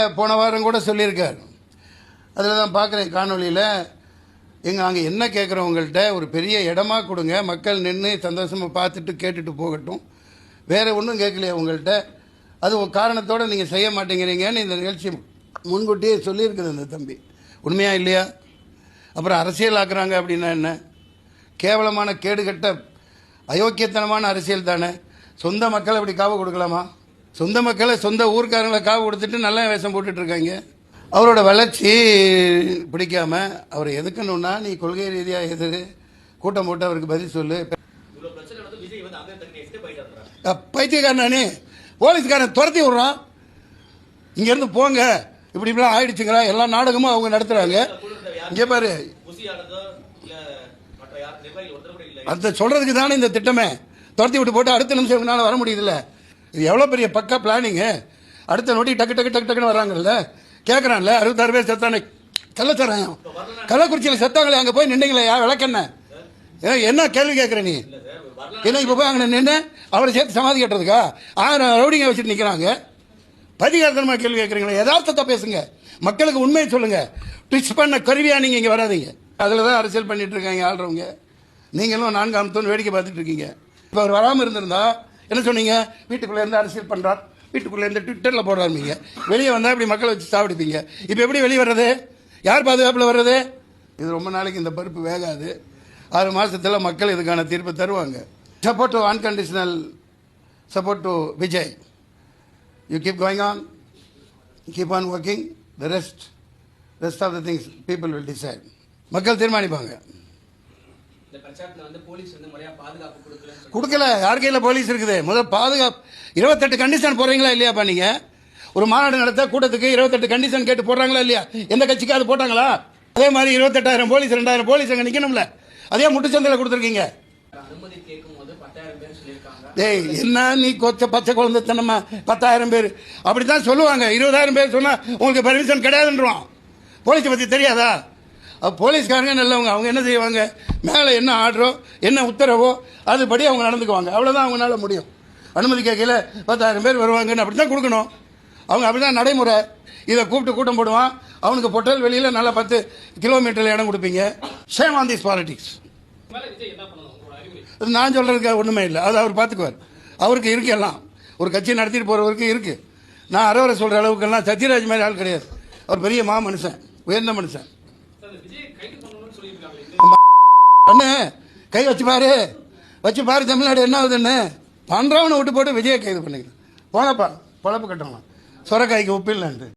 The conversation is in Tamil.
போன வாரம் கூட சொல்லியிருக்கார். அதில் தான் பார்க்குறேன் காணொளியில். எங்கள் அங்கே என்ன கேட்குறவங்கள்ட்ட ஒரு பெரிய இடமா கொடுங்க. மக்கள் நின்று சந்தோஷமாக பார்த்துட்டு கேட்டுட்டு போகட்டும். வேறு ஒன்றும் கேட்கலையே உங்கள்கிட்ட அது ஒரு காரணத்தோடு நீங்கள் செய்ய மாட்டேங்கிறீங்கன்னு இந்த நிகழ்ச்சி முன்கூட்டியே சொல்லியிருக்குது இந்த தம்பி. உண்மையா இல்லையா? அப்புறம் அரசியல் ஆக்குறாங்க அப்படின்னா என்ன? கேவலமான கேடுகட்ட அயோக்கியத்தனமான அரசியல் தானே? சொந்த மக்கள் அப்படி காவு கொடுக்கலாமா? சொந்த மக்களை சொந்த ஊர்க்காரங்களை காவு கொடுத்துட்டு நல்ல வேஷம் போட்டுட்டு இருக்காங்க. அவரோட வளர்ச்சி பிடிக்காம அவர் எதுக்கணும்னா நீ கொள்கை ரீதியாக எதிர் கூட்டம் போட்டு அவருக்கு பதில் சொல்லு. பைத்தியக்காரனானே போலீஸ்காரன் துரத்தி விடுறான். இங்கேருந்து போங்க. இப்படி இப்படிலாம் ஆயிடுச்சுங்களா எல்லா நாடகமும் அவங்க நடத்துகிறாங்க இங்கே பாரு. அதை சொல்றதுக்கு தானே இந்த திட்டமே. துரத்தி விட்டு போட்டு அடுத்த நிமிஷம் இவங்களால வர முடியுதுல்ல. இது எவ்வளோ பெரிய பக்கா பிளானிங்கு அடுத்த நோட்டி டக்கு டக்கு டக்கு டக்குன்னு வராங்கல்ல கேட்குறான்ல அறுபத்தாறு பேர் செத்தானே. கள்ளச்சாராயம் கள்ளக்குறிச்சியில் செத்தாங்களே அங்கே போய் நின்றீங்களே யா விளக்கண்ண? ஏன் என்ன கேள்வி கேட்குற நீ? என்ன இப்போ போய் அங்கே நின்று அவரை சேர்த்து சமாதி கட்டுறதுக்கா? ஆயிரம் ரவுடிங்க வச்சுட்டு நிற்கிறாங்க பதிகாரத்தனமாக கேள்வி கேட்குறீங்களா யதார்த்தத்தை பேசுங்க. மக்களுக்கு உண்மையை சொல்லுங்கள் ட்விச் பண்ண கருவியாக நீங்கள் இங்கே வராதீங்க. அதில் தான் அரசியல் பண்ணிகிட்ருக்காங்க இருக்காங்க ஆள்றவங்க. நீங்களும் நான்காம் தூண் வேடிக்கை பார்த்துட்டு இருக்கீங்க. இப்போ அவர் வராமல் இருந்திருந்தா என்ன சொன்னீங்க? வீட்டுக்குள்ளே இருந்து அரசியல் பண்ணுறார் வீட்டுக்குள்ளே இருந்து ட்விட்டரில் போடுறாருமீங்க வெளியே வந்தால் இப்படி மக்களை வச்சு சாப்பிடுப்பீங்க. இப்போ எப்படி வெளியே வர்றது? யார் பாதுகாப்பில் வர்றது? இது ரொம்ப நாளைக்கு இந்த பருப்பு வேகாது. ஆறு மாதத்தில் மக்கள் இதுக்கான தீர்ப்பு தருவாங்க. Support to unconditional support to Vijay you keep going on keep on working the rest rest of the things people will decide மக்கள் தீர்மானிப்பாங்க. கொடுக்கல. யார் கையில் போலீஸ் இருக்குது? முதல் பாதுகாப்பு இருபத்தெட்டு கண்டிஷன் போடுறீங்களா இல்லையாப்பா நீங்க? ஒரு மாநாடு நடத்த கூட்டத்துக்கு இருபத்தெட்டு கண்டிஷன் கேட்டு போடுறாங்களா இல்லையா? எந்த கட்சிக்கு அது போட்டாங்களா? அதே மாதிரி இருபத்தெட்டாயிரம் போலீஸ் ரெண்டாயிரம் போலீஸ் அங்கே நிற்கணும்ல அதே முட்டுச்சந்தையில் கொடுத்துருக்கீங்க. டேய் என்ன நீ கொச்ச பச்சை குழந்தைத்தனமா? பத்தாயிரம் பேர். அப்படித்தான் சொல்லுவாங்க. இருபதாயிரம் பேர் சொன்னா உங்களுக்கு பர்மிஷன் கிடையாதுன்றான் போலீஸை பத்தி தெரியாதா? போலீஸ்காரங்க நல்லவங்க. அவங்க என்ன செய்வாங்க? மேலே என்ன ஆர்டரோ என்ன உத்தரவோ அதுபடி அவங்க நடந்துக்குவாங்க. அவ்வளோதான் அவங்களால முடியும். அனுமதி கேட்கல பத்தாயிரம் பேர் வருவாங்கன்னு அப்படி தான் கொடுக்கணும். அவங்க அப்படிதான் நடைமுறை. இதை கூப்பிட்டு கூட்டம் போடுவான். அவனுக்கு பொட்டல் வெளியில் நல்லா பத்து கிலோமீட்டரில் இடம் கொடுப்பீங்க. சேம் ஆன் திஸ் பாலிட்டிக்ஸ் அது நான் சொல்கிறதுக்கு ஒன்றுமே இல்லை. அது அவர் பார்த்துக்குவார் அவருக்கு இருக்கு எல்லாம். ஒரு கட்சி நடத்திட்டு போகிறவருக்கு இருக்குது நான் அறவரை சொல்கிற அளவுக்கெல்லாம் சத்யராஜ் மாதிரி ஆள் கிடையாது. அவர் பெரிய மா மனுஷன் உயர்ந்த மனுஷன் சார் இந்த விஜய் கைது பண்ணணும்னு சொல்லியிருக்காங்க அண்ணே கை வச்சு பாரு. வச்சு பாரு தமிழ்நாடு என்ன ஆகுதுன்னு. பண்றவனை விட்டு போட்டு விஜயை கைது பண்ணிக்கிறேன். போனப்பா பொழப்பு கட்டணும். சொரக்காய்க்கு உப்பு இல்லைன்ட்டு